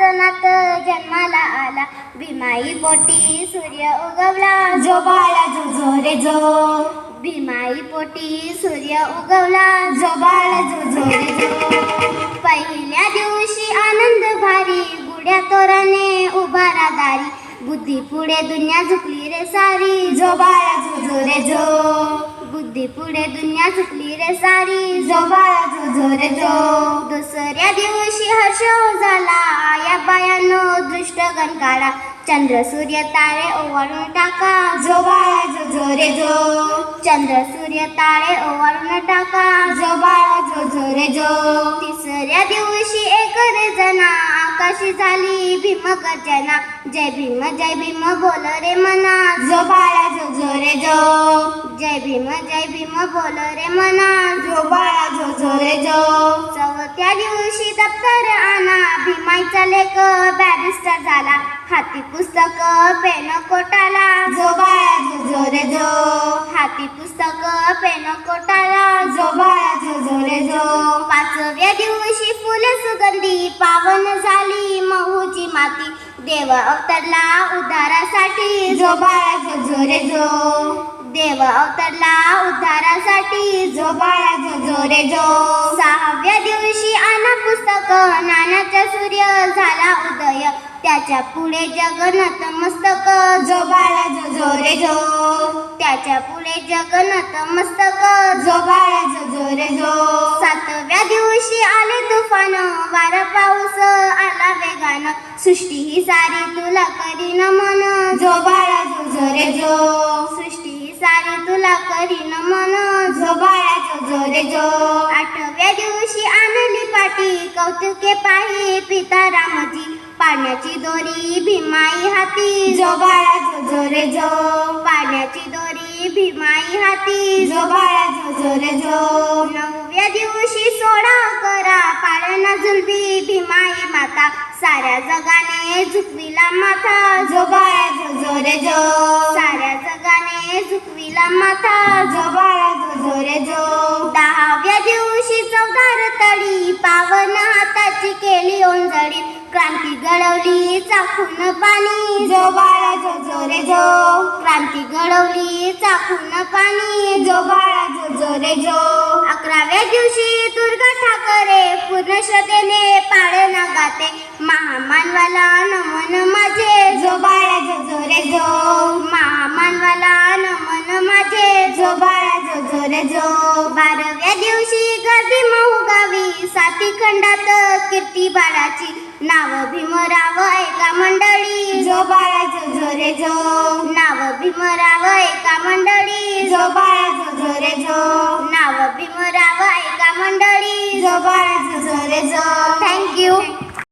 सणात जन्माला आला. भीमाई पोटी सूर्य उगवला. जो बाळा जो जो रे जो. भीमाई पोटी सूर्य उगवला. जो बाळा जो जो रे जो. पहिल्या दिवशी आनंद भारी. गुड्या तोराने उभारा दारी बुद्धी पुढे दुनिया झुकली रे सारी. जो बाळा जो जो रे जो. बुद्धी पुढे दुनिया झुकली रे सारी. जो बाळा जो जो रे जो. दुसऱ्या दिवशी हर्ष झाला. बायानो दृष्ट गण काढा चंद्र सूर्य तारे ओवाळून टाका जो बाळा जो जो रे जो चंद्र सूर्य तारे ओवाळून टाका जो बाळा जो जो रे जो तिसऱ्या दिवशी एक रे जना आकाशी झाली भीम गर्जना. जय भीम जय भीम बोल रे मना. जो बाळा जो जो रे जो जय भीम जय भीम बोल रे मना. जो बाळा जो जो रे जो चौथ्या दिवशी दप्तर आणा भीमाईचा लेख बॅरिस्टर झाला. हाती पुस्तक पेन कोटाला. जो बाळा जो जो रे जो. हाती पुस्तक पेन कोटाला. जो बाळा जो जो रे जो. पाचव्या दिवशी फुले सुगंधी पावन झाली महूची माती. देव अवतरला उद्धारासाठी. जो बाळा जो जो रे जो. देव अवतरला उद्धारासाठी. जो बाळा जो जो रे जो. सहाव्या दिवशी पुस्तक. नानाचा सूर्य झाला उदय. त्याच्या पुढे जगन्नाथ मस्तक. जो बाळा जो जो रे जो. त्याच्या पुढे जगन्नाथ मस्तक. जो बाळा जो जो रे जो. सातव्या दिवशी आले तुफान. वारा पाऊस आला वेगान. सृष्टी ही सारी तुला करी नमन जो बाळा जो जो रे जो. सृष्टी ही सारी तुला करी नमन जो बाळा जो जो रे जो आठव्या दिवशी आणली पाटी कौतुके पाही पिता रामजी पाण्याची दोरी भीमाई हाती. जो बाळा जो जो रे जो पाण्याची दोरी भीमाई हाती. जो बाळा जो जो रे जो नवव्या दिवशी सोडा करा पाळणा झुलवी भीमाई माता साऱ्या जगाने झुकविला माथा. जो बाळा जो जो रे जो पितामाता जोबाळा जो बाळा जो रे जो. दहाव्या दिवशी चौदार तळी पावन हाताची केली ओंजळी. क्रांती घडवली चाखून पाणी. जो बाळा जो जो रे जो. क्रांती घडवली चाखून पाणी. जो बाळा जो जो रे जो. अकराव्या दिवशी दुर्गा ठाकरे पूर्ण श्रद्धेने पाळणा गाते. जो बाराव्या दिवशी गर्दी महू गावी साती खंडात कीर्ती बाळाची नाव भीमराव एका मंडळी. जो बाळा जो जो. रे जो नाव भीमराव एका मंडळी. जो बाळा जो जो. रे जो नाव भीमराव एका मंडळी. जो बाळा जो जो रे जो.